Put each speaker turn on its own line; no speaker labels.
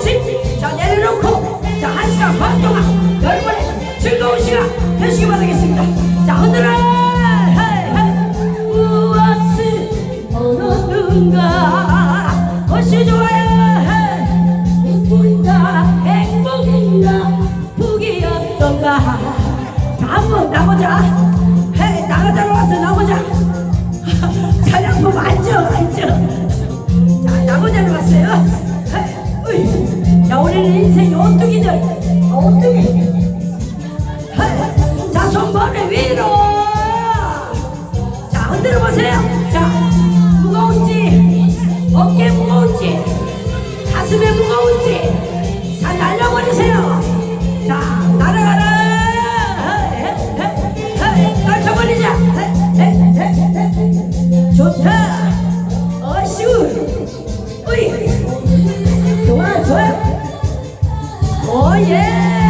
짐, 자 내려놓고 자 한 시간 반 동안 여러분의 즐거운 시간 되시기 바라겠습니다. 자 흔들어. 무엇을 원하는가? 것이 좋아요. 우리가 행복인가? 북이었던가? 자 한번 나보자. 헤이 나가자 와서 나보자. 사냥법 앉아 앉아. 왔어요. 자, 우리는 인생이 오뚜기들. 오뚜기. 자, 손발을 위로. 자, 흔들어 보세요. 자, 무거운지, 어깨 무거운지, 가슴에 무거운지, Oh yeah!